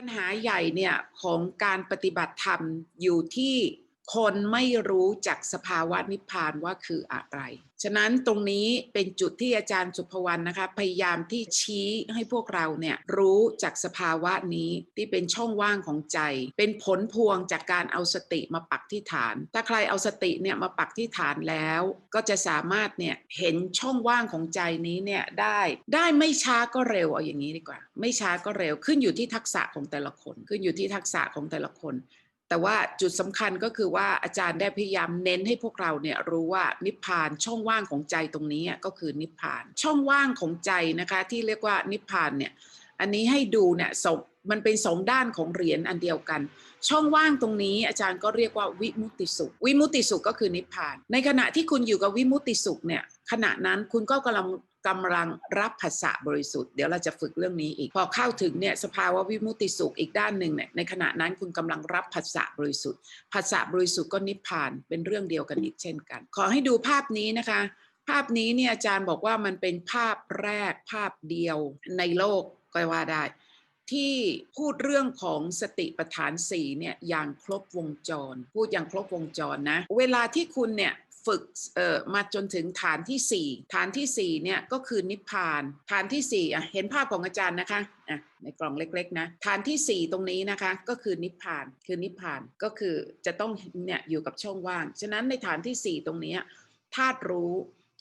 ปัญหาใหญ่เนี่ยของการปฏิบัติธรรมอยู่ที่ คนไม่รู้จักสภาวะนิพพานว่าคืออะไร ฉะนั้นตรงนี้เป็นจุดที่อาจารย์สุภวรรณนะคะ พยายามที่ชี้ให้พวกเราเนี่ยรู้จากสภาวะนี้ที่เป็นช่องว่างของใจ เป็นผลพวงจากการเอาสติมาปักที่ฐาน ถ้าใครเอาสติเนี่ยมาปักที่ฐานแล้ว ก็จะสามารถเนี่ยเห็นช่องว่างของใจนี้เนี่ยได้ ได้ไม่ช้าก็เร็วเอาอย่างนี้ดีกว่า ไม่ช้าก็เร็วขึ้นอยู่ที่ทักษะของแต่ละคน ขึ้นอยู่ที่ทักษะของแต่ละคน แต่ว่าจุดสำคัญก็คือว่าอาจารย์ได้พยายามเน้นให้พวกเราเนี่ยรู้ว่านิพพานช่องว่างของใจตรงนี้ก็คือนิพพาน ช่องว่างของใจนะคะที่เรียกว่านิพพานเนี่ยอันนี้ให้ดูเนี่ยสองมันเป็นสองด้านของเหรียญอันเดียวกัน ช่องว่างตรงนี้อาจารย์ก็เรียกว่าวิมุตติสุข วิมุตติสุขก็คือนิพพาน ในขณะที่คุณอยู่กับวิมุตติสุขเนี่ย ขณะนั้นคุณก็กำลังกำลังรับภาษาบริสุทธิ์เดี๋ยวเราจะฝึกเรื่องนี้อีก พอเข้าถึงเนี่ยสภาวะวิมุตติสุขอีกด้านหนึ่งเนี่ยในขณะนั้นคุณกำลังรับภาษาบริสุทธิ์ภาษาบริสุทธิ์ก็นิพพานเป็นเรื่องเดียวกันอีกเช่นกัน ขอให้ดูภาพนี้นะคะ ภาพนี้เนี่ยอาจารย์บอกว่ามันเป็นภาพแรกภาพเดียวในโลกก็ว่าได้ ที่พูดเรื่องของสติปัฏฐานสี่เนี่ยอย่างครบวงจร พูดอย่างครบวงจรนะ เวลาที่คุณเนี่ย ฝึกเอ่อมาจนถึงฐานที่ 4 ฐานที่4เนี่ยก็คือนิพพาน ฐานที่4อะเห็นภาพของอาจารย์นะคะอะในกล่องเล็กๆนะฐานที่ 4 ตรงนี้นะคะก็คือนิพพานคือนิพพานก็คือจะต้องเนี่ยอยู่กับช่องว่าง ฉะนั้นในฐานที่ 4 ตรงนี้ธาตุรู้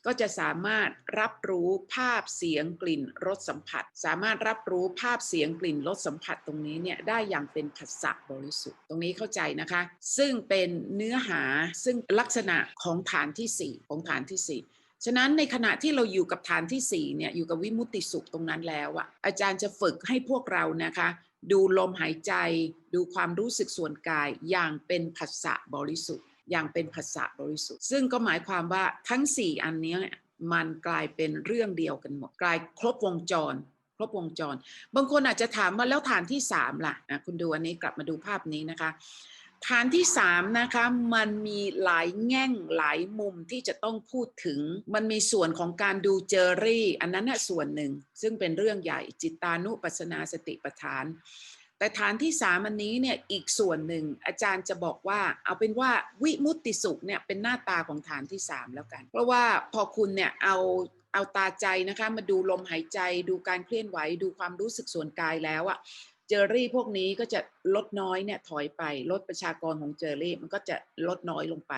ก็จะสามารถรับรู้ภาพเสียงกลิ่นรสสัมผัส สามารถรับรู้ภาพเสียงกลิ่นรสสัมผัสตรงนี้เนี่ยได้อย่างเป็นภาษาบริสุทธิ์ตรงนี้เข้าใจนะคะ ซึ่งเป็นเนื้อหาซึ่งลักษณะของฐานที่ 4 ของฐานที่ 4ฉะนั้นในขณะที่เราอยู่กับฐานที่4เนี่ยอยู่กับวิมุติสุขตรงนั้นแล้วอะอาจารย์จะฝึกให้พวกเรานะคะ ดูลมหายใจ ดูความรู้สึกส่วนกายอย่างเป็นภาษาบริสุทธิ์ อย่างเป็นภาษาบริสุทธิ์ ซึ่งก็หมายความว่าทั้ง 4 อันนี้มันกลายเป็นเรื่องเดียวกันหมด กลายครบวงจร ครบวงจร บางคนอาจจะถามว่าแล้วฐานที่ 3 ล่ะนะคุณดูอันนี้กลับมาดูภาพนี้นะคะ ฐานที่ 3 นะคะมันมีหลายแง่งหลายมุมที่จะต้องพูดถึง มันมีส่วนของการดูเจอรี่ อันนั้นนะส่วนหนึ่ง ซึ่งเป็นเรื่องใหญ่จิตานุปัสสนาสติปัฏฐาน แต่ฐานที่สามอันนี้เนี่ยอีกส่วนหนึ่งอาจารย์จะบอกว่า เอาเป็นว่าวิมุตติสุขเนี่ยเป็นหน้าตาของฐานที่สามแล้วกัน เพราะว่าพอคุณเนี่ยเอาเอาตาใจนะคะมาดูลมหายใจดูการเคลื่อนไหวดูความรู้สึกส่วนกายแล้วอะเจอรี่พวกนี้ก็จะลดน้อยเนี่ยถอยไป ลดประชากรของเจอรี่มันก็จะลดน้อยลงไป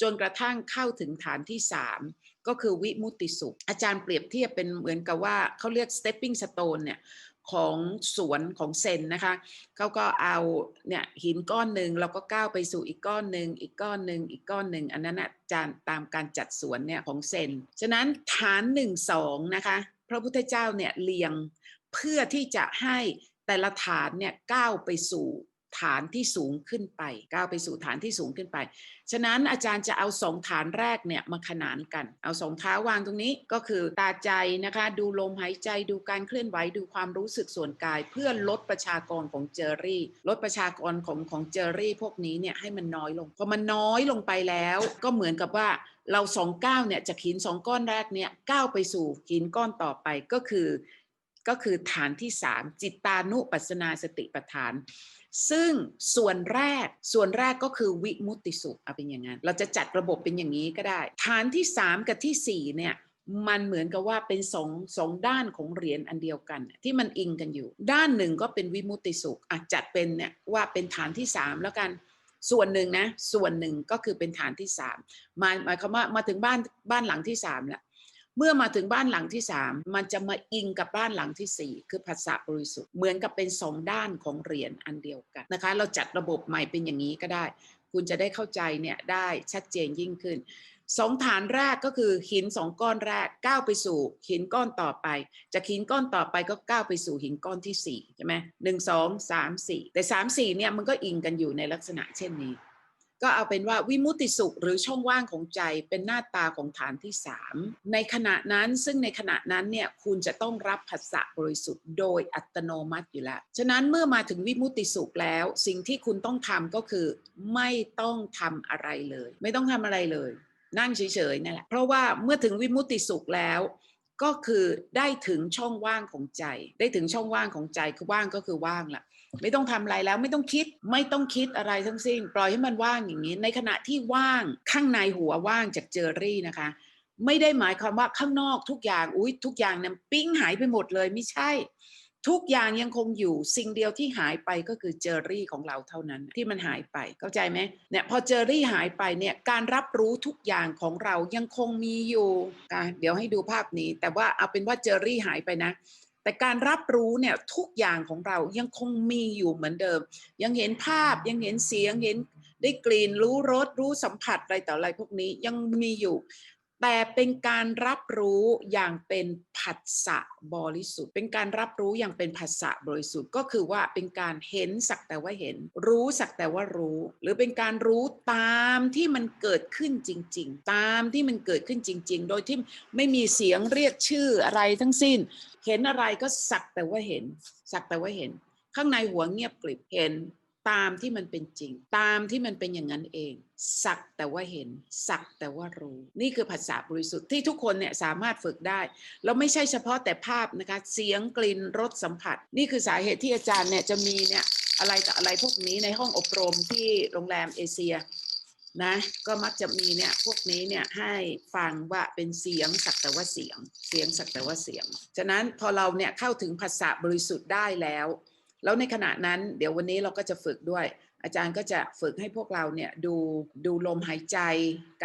จนกระทั่งเข้าถึงฐานที่สามก็คือวิมุตติสุข อาจารย์เปรียบเทียบเป็นเหมือนกับว่าเขาเรียก stepping stone เนี่ย ของสวนของเซนนะคะเขาก็เอาเนี่ยหินก้อนหนึ่งเราก็ก้าวไปสู่อีกก้อนหนึ่งอีกก้อนหนึ่งอีกก้อนหนึ่งอันนั้นจานตามการจัดสวนเนี่ยของเซน ฉะนั้นฐานหนึ่งสองนะคะพระพุทธเจ้าเนี่ยเรียงเพื่อที่จะให้แต่ละฐานเนี่ยก้าวไปสู่ ฐานที่สูงขึ้นไปก้าวไปสู่ฐานที่สูงขึ้นไป ฉะนั้นอาจารย์จะเอาสองฐานแรกเนี่ยมาขนานกัน เอาสองเท้าวางตรงนี้ก็คือตาใจนะคะดูลมหายใจดูการเคลื่อนไหวดูความรู้สึกส่วนกาย เพื่อลดประชากรของเจอรี่ ลดประชากรของของเจอรี่ พวกนี้เนี่ยให้มันน้อยลงพอมันน้อยลงไปแล้ว ก็เหมือนกับว่าเราสองก้าวเนี่ยจากหินสองก้อนแรกเนี่ยก้าวไปสู่หินก้อนต่อไปก็คือ ก็คือฐานที่3จิตตานุปัสนาสติปัฏฐาน ซึ่งส่วนแรกส่วนแรกก็คือวิมุตติสุขเอาเป็นอย่างนั้น เราจะจัดระบบเป็นอย่างนี้ก็ได้ ฐานที่3กับที่4เนี่ยมันเหมือนกับว่าเป็นสองสองด้านของเหรียญอันเดียวกัน ที่มันอิงกันอยู่ ด้านหนึ่งก็เป็นวิมุตติสุขอจัดเป็นเนี่ยว่าเป็นฐานที่3แล้วกัน ส่วนหนึ่งนะส่วนหนึ่งก็คือเป็นฐานที่3หมาหมายความว่ามาถึงบ้านบ้านหลังที่3แล้ว เมื่อมาถึงบ้านหลังที่ 3 มันจะมาอิงกับบ้านหลังที่ 4 คือภาษาบริสุทธิ์เหมือนกับเป็นสองด้านของเหรียญอันเดียวกันนะคะ เราจัดระบบใหม่เป็นอย่างนี้ก็ได้ คุณจะได้เข้าใจเนี่ยได้ชัดเจนยิ่งขึ้นสองฐานแรกก็คือหินสองก้อนแรกก้าวไปสู่หินก้อนต่อไป จากหินก้อนต่อไปก็ก้าวไปสู่หินก้อนที่สี่ใช่ไหมหนึ่งสองสามสี่แต่สามสี่เนี่ยมันก็อิงกันอยู่ในลักษณะเช่นนี้ ก็เอาเป็นว่าวิมุตติสุขหรือช่องว่างของใจเป็นหน้าตาของฐานที่3ในขณะนั้นซึ่งในขณะนั้นเนี่ยคุณจะต้องรับภาษาบริสุทธิ์โดยอัตโนมัติอยู่แล้ว ฉะนั้นเมื่อมาถึงวิมุตติสุขแล้ว สิ่งที่คุณต้องทำก็คือไม่ต้องทำอะไรเลย ไม่ต้องทำอะไรเลย นั่งเฉยๆนั่นแหละเพราะว่าเมื่อถึงวิมุตติสุขแล้วก็คือได้ถึงช่องว่างของใจ ได้ถึงช่องว่างของใจคือว่างก็คือว่างละ ไม่ต้องทำอะไรแล้วไม่ต้องคิดไม่ต้องคิดอะไรทั้งสิ้น ปล่อยให้มันว่างอย่างนี้ ในขณะที่ว่างข้างในหัวว่างจากเจอรี่นะคะ ไม่ได้หมายความว่าข้างนอกทุกอย่างอุ้ยทุกอย่างเนี่ยปิ้งหายไปหมดเลยไม่ใช่ ทุกอย่างยังคงอยู่สิ่งเดียวที่หายไปก็คือเจอรี่ของเราเท่านั้นที่มันหายไปเข้าใจไหมเนี่ยพอเจอรี่หายไปเนี่ยการรับรู้ทุกอย่างของเรายังคงมีอยู่เดี๋ยวให้ดูภาพนี้ แต่ว่าเอาเป็นว่าเจอรี่หายไปนะ แต่การรับรู้เนี่ยทุกอย่างของเรายังคงมีอยู่เหมือนเดิม ยังเห็นภาพยังเห็นเสียงเห็นได้กลิ่นรู้รสรู้สัมผัสอะไรต่ออะไรพวกนี้ยังมีอยู่ แต่เป็นการรับรู้อย่างเป็นผัสสะบริสุทธิ์ เป็นการรับรู้อย่างเป็นผัสสะบริสุทธิ์ก็คือว่าเป็นการเห็นสักแต่ว่าเห็น รู้สักแต่ว่ารู้ หรือเป็นการรู้ตามที่มันเกิดขึ้นจริง ๆ ตามที่มันเกิดขึ้นจริง ๆ โดยที่ไม่มีเสียงเรียกชื่ออะไรทั้งสิ้น เห็นอะไรก็สักแต่ว่าเห็น สักแต่ว่าเห็น ข้างในหัวเงียบกริบเห็น ตามที่มันเป็นจริง ตามที่มันเป็นอย่างนั้นเอง สักแต่ว่าเห็น สักแต่ว่ารู้ นี่คือภาษาบริสุทธิ์ที่ทุกคนเนี่ยสามารถฝึกได้ แล้วไม่ใช่เฉพาะแต่ภาพนะคะ เสียงกลิ่นรสสัมผัส นี่คือสาเหตุที่อาจารย์เนี่ยจะมีเนี่ยอะไรต่ออะไรพวกนี้ในห้องอบรมที่โรงแรมเอเชียนะก็มักจะมีเนี่ยพวกนี้เนี่ยให้ฟังว่าเป็นเสียงสักแต่ว่าเสียง เสียงสักแต่ว่าเสียง ฉะนั้นพอเราเนี่ยเข้าถึงภาษาบริสุทธิ์ได้แล้ว แล้วในขณะนั้นเดี๋ยววันนี้เราก็จะฝึกด้วย อาจารย์ก็จะฝึกให้พวกเราเนี่ยดูดูลมหายใจ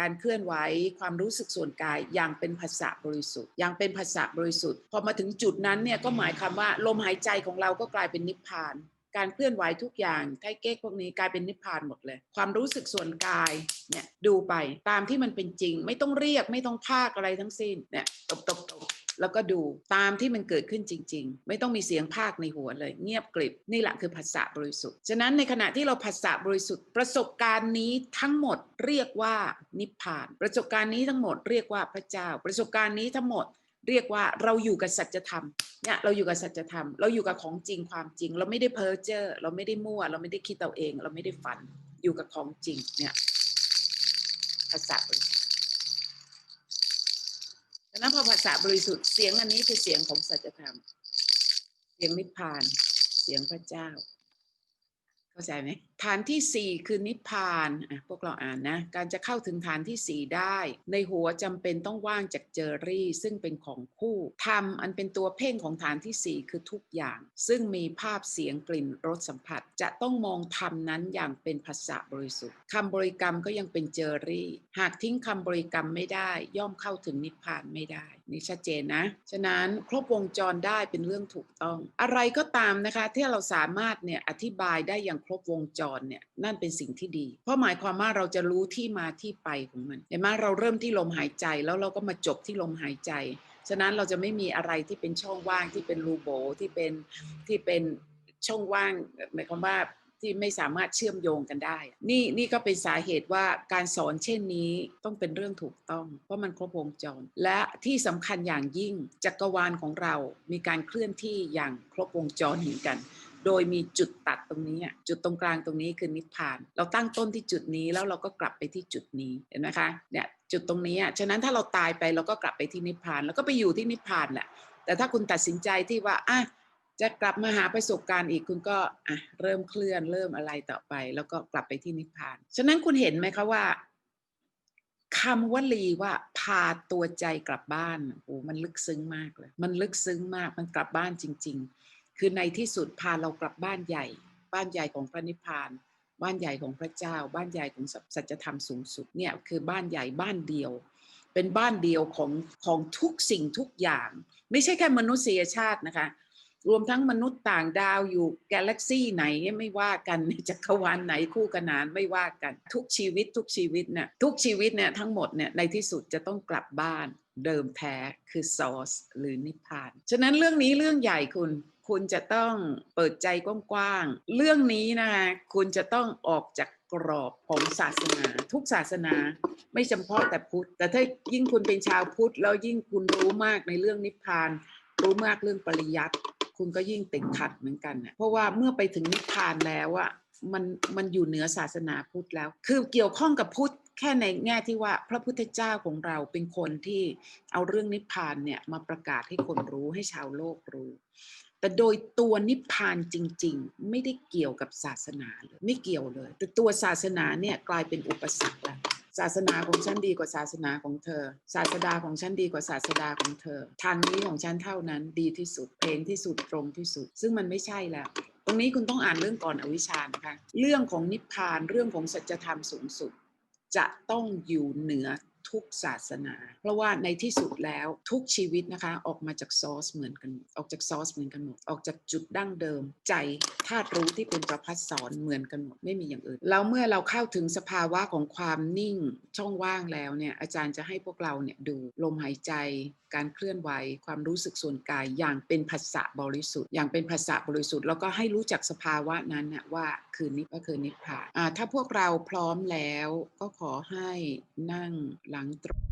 การเคลื่อนไหวความรู้สึกส่วนกายอย่างเป็นภาษาบริสุทธิ์อย่างเป็นภาษาบริสุทธิ์ พอมาถึงจุดนั้นเนี่ยก็หมายความว่าลมหายใจของเราก็กลายเป็นนิพพาน การเคลื่อนไหวทุกอย่างไทเก๊กพวกนี้กลายเป็นนิพพานหมดเลย ความรู้สึกส่วนกายเนี่ยดูไปตามที่มันเป็นจริง ไม่ต้องเรียกไม่ต้องพากอะไรทั้งสิ้นเนี่ยตบตบตบ แล้วก็ดูตามที่มันเกิดขึ้นจริง ๆ ไม่ต้องมีเสียงพากในหัวเลย เงียบกริบนี่แหละคือภาษาบริสุทธิ์ฉะนั้นในขณะที่เราภาษาบริสุทธิ์ประสบการณ์นี้ทั้งหมดเรียกว่านิพพาน ประสบการณ์นี้ทั้งหมดเรียกว่าพระเจ้า ประสบการณ์นี้ทั้งหมดเรียกว่าเราอยู่กับสัจธรรมเนี่ยเราอยู่กับสัจธรรม เราอยู่กับของจริงความจริง เราไม่ได้เพ้อเจ้อเราไม่ได้มั่ว เราไม่ได้คิดเอาเอง เราไม่ได้ฝันอยู่กับของจริงเนี่ยภาษาบริสุทธิ์ นั้นพอภาษาบริสุทธิ์เสียงอันนี้คือเสียงของสัจธรรม เสียงนิพพาน เสียงพระเจ้า เข้าใจไหม ฐานที่สี่คือนิพพานอะพวกเราอ่านนะ การจะเข้าถึงฐานที่สี่ได้ ในหัวจำเป็นต้องว่างจากเจอรี่ ซึ่งเป็นของคู่ธรรมอันเป็นตัวเพ่งของฐานที่สี่คือทุกอย่าง ซึ่งมีภาพเสียงกลิ่นรสสัมผัส จะต้องมองธรรมนั้นอย่างเป็นภาษาบริสุทธิ์คำบริกรรมก็ยังเป็นเจอรี่ หากทิ้งคำบริกรรมไม่ได้ ย่อมเข้าถึงนิพพานไม่ได้ นี่ชัดเจนนะ ฉะนั้นครบวงจรได้เป็นเรื่องถูกต้อง อะไรก็ตามนะคะที่เราสามารถเนี่ยอธิบายได้อย่างครบวงจรเนี่ยนั่นเป็นสิ่งที่ดี เพราะหมายความว่าเราจะรู้ที่มาที่ไปของมันเห็นไหมเราเริ่มที่ลมหายใจแล้วเราก็มาจบที่ลมหายใจ ฉะนั้นเราจะไม่มีอะไรที่เป็นช่องว่างที่เป็นรูโบที่เป็นที่เป็นช่องว่างหมายความว่าที่ไม่สามารถเชื่อมโยงกันได้ นี่นี่ก็เป็นสาเหตุว่าการสอนเช่นนี้ต้องเป็นเรื่องถูกต้อง เพราะมันครบวงจร และที่สำคัญอย่างยิ่งจักรวาลของเรา มีการเคลื่อนที่อย่างครบวงจรเหมือนกัน โดยมีจุดตัดตรงนี้จุดตรงกลางตรงนี้คือนิพพาน เราตั้งต้นที่จุดนี้แล้วเราก็กลับไปที่จุดนี้เห็นไหมคะเนี่ยจุดตรงนี้อะฉะนั้นถ้าเราตายไปเราก็กลับไปที่นิพพาน แล้วก็ไปอยู่ที่นิพพานแหละแต่ถ้าคุณตัดสินใจที่ว่าอะจะกลับมาหาประสบการณ์อีกคุณก็อะเริ่มเคลื่อนเริ่มอะไรต่อไป แล้วก็กลับไปที่นิพพาน ฉะนั้นคุณเห็นไหมคะว่าคำวลีว่าพาตัวใจกลับบ้านโอ้มันลึกซึ้งมากเลย มันลึกซึ้งมากมันกลับบ้านจริง ๆ คือในที่สุดพาเรากลับบ้านใหญ่ บ้านใหญ่ของพระนิพพาน บ้านใหญ่ของพระเจ้า บ้านใหญ่ของสัจธรรมสูงสุดเนี่ยคือบ้านใหญ่บ้านเดียว เป็นบ้านเดียวของของทุกสิ่งทุกอย่าง ไม่ใช่แค่มนุษยชาตินะคะ รวมทั้งมนุษย์ต่างดาวอยู่กาแล็กซี่ไหนไม่ว่ากันในจักรวาลไหนคู่ขนานไม่ว่ากัน ทุกชีวิตทุกชีวิตเนี่ยทุกชีวิตเนี่ยทั้งหมดเนี่ยในที่สุดจะต้องกลับบ้านเดิมแท้คือซอสหรือนิพพาน ฉะนั้นเรื่องนี้เรื่องใหญ่คุณ คุณจะต้องเปิดใจกว้างๆ เรื่องนี้นะคะคุณจะต้องออกจากกรอบของศาสนา ทุกศาสนาไม่เฉพาะแต่พุทธ แต่ถ้ายิ่งคุณเป็นชาวพุทธ แล้วยิ่งคุณรู้มากในเรื่องนิพพาน รู้มากเรื่องปริยัติคุณก็ยิ่งติดขัดเหมือนกันนะเพราะว่าเมื่อไปถึงนิพพานแล้วอะมันมันอยู่เหนือศาสนาพุทธแล้ว คือเกี่ยวข้องกับพุทธ แค่ในแง่ที่ว่าพระพุทธเจ้าของเราเป็นคนที่เอาเรื่องนิพพานเนี่ยมาประกาศให้คนรู้ให้ชาวโลกรู้ แต่โดยตัวนิพพานจริง ๆ ไม่ได้เกี่ยวกับศาสนาเลยไม่เกี่ยวเลย แต่ตัวศาสนาเนี่ยกลายเป็นอุปสรรคแล้วศาสนาของฉันดีกว่าศาสนาของเธอ ศาสดาของฉันดีกว่าศาสดาของเธอ ทางนี้ของฉันเท่านั้นดีที่สุดเพลงที่สุดตรงที่สุด ซึ่งมันไม่ใช่แล้วตรงนี้คุณต้องอ่านเรื่องก่อนอวิชชานะคะ เรื่องของนิพพานเรื่องของสัจธรรมสูงสุด จะต้องอยู่เหนือ ทุกศาสนา เพราะว่าในที่สุดแล้วทุกชีวิตนะคะออกมาจากซอสเหมือนกัน ออกจากซอสเหมือนกันหมดออกจากจุดดั้งเดิม ใจธาตุรู้ที่เป็นประพัดสอนเหมือนกันหมดไม่มีอย่างอื่นแล้วเมื่อเราเข้าถึงสภาวะของความนิ่งช่องว่างแล้วเนี่ยอาจารย์จะให้พวกเราเนี่ยดูลมหายใจการเคลื่อนไหวความรู้สึกส่วนกายอย่างเป็นภาษาบริสุทธิ์ อย่างเป็นภาษาบริสุทธิ์แล้วก็ให้รู้จักสภาวะนั้นน่ะว่าคือนิพก็คือนิพพานอ่าถ้าพวกเราพร้อมแล้วก็ขอให้นั่งหลังตรง